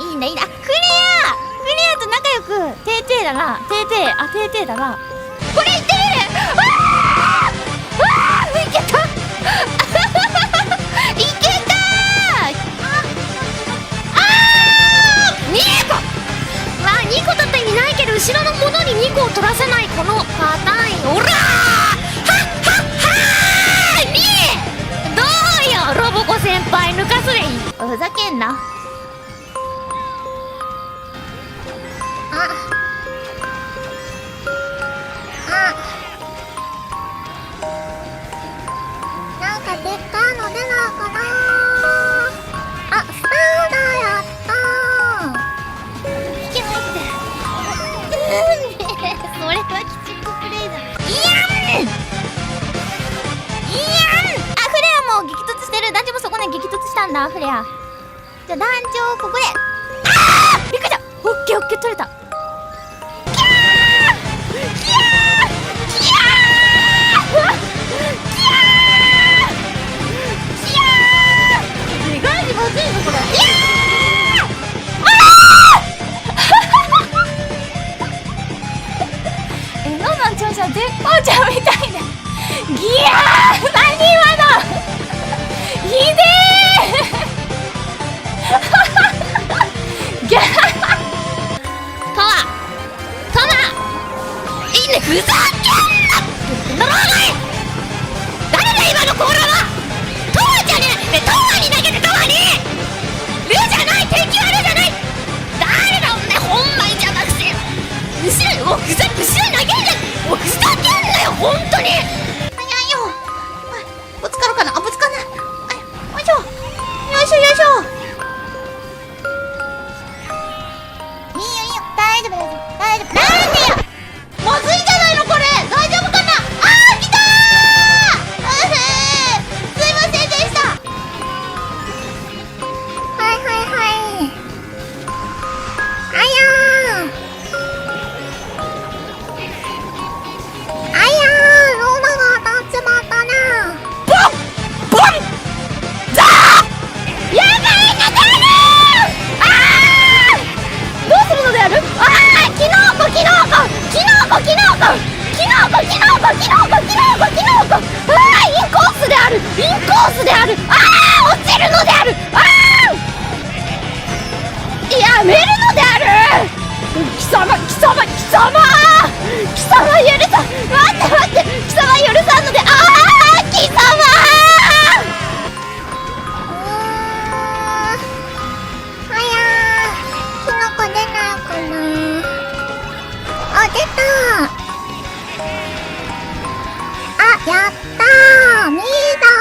いいんだいいんだあクレアクレアと仲良く。てーてーだな。てーてー。あてーてーだな。これいってみる。あーあいけた。いけた。ああー。2個まあ2個だった意味ないけど後ろのものに2個を取らせないこのパター。ンオラー。はっはっはー。にどうよロボコ先輩抜かすでいいふざけんなたんだフレア。じゃあ団長ここで。あーびっくりしたオッケーオッケー取れた。キャーキャーキャーキャーキャー意外にまずいぞこれ。キャー。え、ノンノン調子は絶好調みたいな。ギヤー誰だ今のコーラは。トマじゃねえ。ねトマに投げてトマに。ルじゃない敵はルじゃない。誰だお前ほんまに邪魔くせえ。後ろにおふざ後ろに投げんじゃんおふざけんなよ本当に。早いよ。はいぶつかるかな？あぶつかんない。はいよいしょ。よいしょよいしょ。いいよいいよ。大丈夫大丈夫大丈夫。なんでコキノコキノコキノコキノコあーインコースである。インコースである。あー落ちる。のである。あーやめる。のである。貴様貴様貴様貴様許さ待って待って貴様許さんのでああ貴様はやーキノコ出ないかなあ出たやったー！みー！だ